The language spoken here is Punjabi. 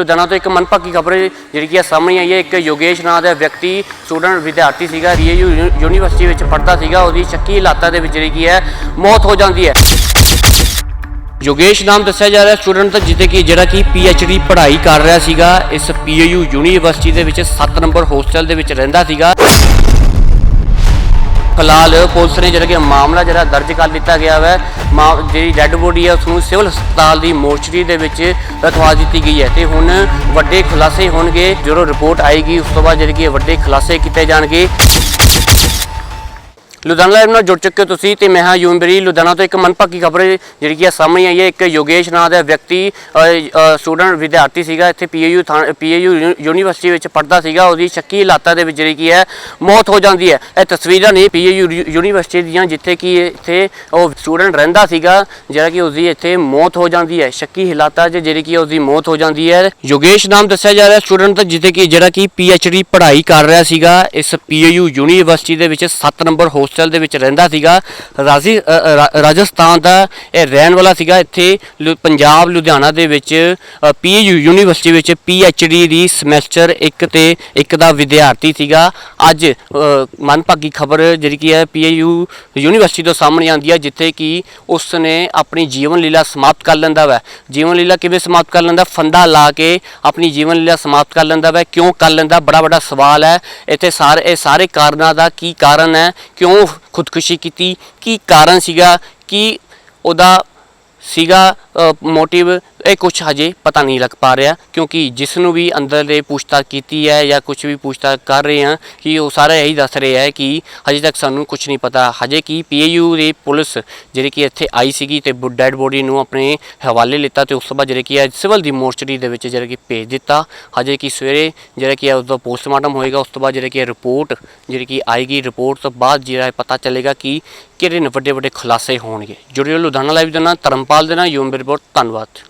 ਲੁਧਿਆਣਾ ਤੋਂ ਇੱਕ ਮਨਪਾਕੀ ਖਬਰ ਜਿਹੜੀ ਕਿ ਸਾਹਮਣੇ ਆਈ ਹੈ। ਇੱਕ ਯੋਗੇਸ਼ ਨਾਂ ਦਾ ਵਿਅਕਤੀ, ਸਟੂਡੈਂਟ, ਵਿਦਿਆਰਥੀ ਸੀਗਾ ਰੀਏਯੂ ਯੂਨੀਵਰਸਿਟੀ ਵਿੱਚ ਪੜ੍ਹਦਾ ਸੀਗਾ। ਉਹਦੀ ਸ਼ੱਕੀ ਹਾਲਾਤਾਂ ਦੇ ਵਿੱਚ ਜਿਹੜੀ ਕੀ ਹੈ, ਮੌਤ ਹੋ ਜਾਂਦੀ ਹੈ। ਯੋਗੇਸ਼ ਨਾਮ ਦੱਸਿਆ ਜਾ ਰਿਹਾ, ਸਟੂਡੈਂਟ ਜਿੱਤੇ ਕਿ ਜਿਹੜਾ ਕਿ ਪੀ ਐਚ ਡੀ ਪੜ੍ਹਾਈ ਕਰ ਰਿਹਾ ਸੀਗਾ, ਇਸ ਪੀਏਯੂ ਯੂਨੀਵਰਸਿਟੀ ਦੇ ਵਿੱਚ 7 ਨੰਬਰ ਹੋਸਟਲ ਦੇ ਵਿੱਚ ਰਹਿੰਦਾ ਸੀਗਾ। ਫਿਲਹਾਲ ਪੁਲਿਸ ਨੇ ਜਿਹੜਾ ਕਿ ਮਾਮਲਾ ਜਿਹੜਾ ਦਰਜ ਕਰ ਦਿੱਤਾ ਗਿਆ ਹੈ ਮਾ- ਜਿਹੜੀ ਡੈੱਡ ਬੋਡੀ ਹੈ ਉਸ ਨੂੰ ਸਿਵਲ ਹਸਪਤਾਲ ਦੀ ਮੋਰਚਰੀ ਦੇ ਵਿੱਚ ਰਖਵਾ ਦਿੱਤੀ ਗਈ ਹੈ ਤੇ ਹੁਣ ਵੱਡੇ ਖੁਲਾਸੇ ਹੋਣਗੇ। ਜਦੋਂ ਰਿਪੋਰਟ ਆਏਗੀ, ਉਸ ਤੋਂ ਬਾਅਦ ਜਿਹੜੇ ਕਿ ਵੱਡੇ ਖੁਲਾਸੇ ਕੀਤੇ ਜਾਣਗੇ। ਲੁਧਿਆਣਾ ਲਾਈਵ ਨਾਲ ਜੁੜ ਚੁੱਕੇ ਹੋ ਤੁਸੀਂ ਤੇ ਮੈਂ ਹਾਂ ਯੂਮਬਰੀ ਲੁਧਿਆਣਾ ਤੋਂ ਇੱਕ ਮਨਪੱਕੀ ਖਬਰ ਜਿਹੜੀ ਕਿ ਸਾਹਮਣੇ ਆਈ ਹੈ। ਇੱਕ ਯੋਗੇਸ਼ ਨਾਂ ਦਾ ਵਿਅਕਤੀ ਸਟੂਡੈਂਟ, ਵਿਦਿਆਰਥੀ ਸੀਗਾ। ਇੱਥੇ ਪੀਏਯੂ ਪੀਏਯੂ ਯੂਨੀਵਰਸਿਟੀ ਵਿੱਚ ਪੜ੍ਹਦਾ ਸੀਗਾ। ਉਹਦੀ ਸ਼ੱਕੀ ਹਾਲਾਤਾਂ ਦੇ ਵਿੱਚ ਜਿਹੜੀ ਕੀ ਹੈ, ਮੌਤ ਹੋ ਜਾਂਦੀ ਹੈ। ਇਹ ਤਸਵੀਰਾਂ ਨੇ ਪੀਏਯੂ ਯੂਨੀਵਰਸਿਟੀ ਦੀਆਂ, ਜਿੱਥੇ ਕਿ ਇੱਥੇ ਉਹ ਸਟੂਡੈਂਟ ਰਹਿੰਦਾ ਸੀਗਾ, ਜਿਹੜਾ ਕਿ ਉਸਦੀ ਇੱਥੇ ਮੌਤ ਹੋ ਜਾਂਦੀ ਹੈ। ਸ਼ੱਕੀ ਹਾਲਾਤਾਂ 'ਚ ਜਿਹੜੀ ਕਿ ਉਸਦੀ ਮੌਤ ਹੋ ਜਾਂਦੀ ਹੈ। ਯੋਗੇਸ਼ ਨਾਮ ਦੱਸਿਆ ਜਾ ਰਿਹਾ ਸਟੂਡੈਂਟ ਦਾ, ਜਿੱਥੇ ਕਿ ਜਿਹੜਾ ਕਿ ਡੀ ਪੜ੍ਹਾਈ ਕਰ ਰਿਹਾ ਸੀਗਾ। ਇਸ ਪੀਏਯੂ ਯੂਨੀਵਰਸਿਟੀ ਦੇ ਵਿੱਚ 7 ਨੰਬਰ ਹੋਸਟਲ ਦੇ ਵਿੱਚ ਰਹਿੰਦਾ ਸੀਗਾ। ਰਾਜੀ ਰਾ- ਰਾਜਸਥਾਨ ਦਾ ਇਹ ਰਹਿਣ ਵਾਲਾ ਸੀਗਾ। ਇੱਥੇ ਲੁ- ਪੰਜਾਬ ਲੁਧਿਆਣਾ ਦੇ ਵਿੱਚ ਪੀਯੂ ਯੂਨੀਵਰਸਿਟੀ ਵਿੱਚ ਡੀ ਦੀ ਸਮੈਸਟਰ 1 ਤੇ 1 ਦਾ ਵਿਦਿਆਰਥੀ ਸੀਗਾ। ਅੱਜ ਅ, ਖਬਰ ਜਿਹੜੀ ਕੀ ਹੈ ਪੀਯੂ ਯੂਨੀਵਰਸਿਟੀ ਤੋਂ ਸਾਹਮਣੇ ਆਉਂਦੀ ਹੈ ਜਿੱਥੇ ਕਿ ਉਸ ਨੇ ਆਪਣੀ ਜੀਵਨ ਲੀਲਾ ਸਮਾਪਤ ਕਰ ਲੈਂਦਾ ਵਾ। ਜੀਵਨ ਲੀਲਾ ਕਿਵੇਂ ਸਮਾਪਤ ਕਰ ਲੈਂਦਾ? ਫੰਦਾ ਲਾ ਕੇ ਆਪਣੀ ਜੀਵਨ ਲੀਲਾ ਸਮਾਪਤ ਕਰ ਲੈਂਦਾ ਵਾ। ਕਿਉਂ ਕਰ ਲੈਂਦਾ? ਬੜਾ ਵੱਡਾ ਸਵਾਲ ਹੈ। ਇੱਥੇ ਸਾਰੇ ਇਹ ਸਾਰੇ ਕਾਰਨਾਂ ਦਾ ਕੀ ਕਾਰਨ ਹੈ? ਕਿਉਂ ਖੁਦਕੁਸ਼ੀ ਕੀਤੀ ਕੀ ਕਾਰਨ ਸੀਗਾ ਕੀ ਉਹਦਾ ਸੀਗਾ ਮੋਟਿਵ ਇਹ ਕੁਝ ਹਜੇ ਪਤਾ ਨਹੀਂ ਲੱਗ ਪਾ ਰਿਹਾ, ਕਿਉਂਕਿ ਜਿਸ ਨੂੰ ਵੀ ਅੰਦਰ ਦੇ ਪੁੱਛਤਾਛ ਕੀਤੀ ਹੈ ਜਾਂ ਕੁਝ ਵੀ ਪੁੱਛਤਾਛ ਕਰ ਰਹੇ ਹਾਂ, ਕਿ ਉਹ ਸਾਰਾ ਇਹੀ ਦੱਸ ਰਹੇ ਹੈ ਕਿ ਹਜੇ ਤੱਕ ਸਾਨੂੰ ਕੁਝ ਨਹੀਂ ਪਤਾ। ਹਜੇ ਕੀ ਪੀਏਯੂ ਦੀ ਪੁਲਿਸ ਜਿਹੜੀ ਕਿ ਇੱਥੇ ਆਈ ਸੀਗੀ ਤੇ ਡੈਡ ਬੋਡੀ ਨੂੰ ਆਪਣੇ ਹਵਾਲੇ ਲਿੱਤਾ ਤੇ ਉਸ ਤੋਂ ਬਾਅਦ ਜਿਹੜੇ ਕਿ ਹੈ ਸਿਵਲ ਦੀ ਮੋਰਚਰੀ ਦੇ ਵਿੱਚ ਜਿਹੜਾ ਕਿ ਭੇਜ ਦਿੱਤਾ। ਹਜੇ ਕਿ ਸਵੇਰੇ ਜਿਹੜਾ ਕਿ ਹੈ ਉਸ ਦਾ ਪੋਸਟਮਾਰਟਮ ਹੋਏਗਾ, ਉਸ ਤੋਂ ਬਾਅਦ ਜਿਹੜਾ ਕਿ ਰਿਪੋਰਟ, ਜਿਹੜੀ ਕਿ ਆਏਗੀ ਰਿਪੋਰਟ ਤੋਂ ਬਾਅਦ ਜਿਹੜਾ ਹੈ ਪਤਾ ਚੱਲੇਗਾ ਕਿ ਕਿਹੜੇ ਵੱਡੇ ਵੱਡੇ ਖੁਲਾਸੇ ਹੋਣਗੇ। ਜੁੜੇ ਰਹੋ ਲੁਧਿਆਣਾ ਲਾਈਵ ਦੇ ਨਾਲ, ਧਰਮਪਾਲ ਦੇ ਨਾਲ ਯੂਮ ਰਿਪੋਰਟ, ਧੰਨਵਾਦ।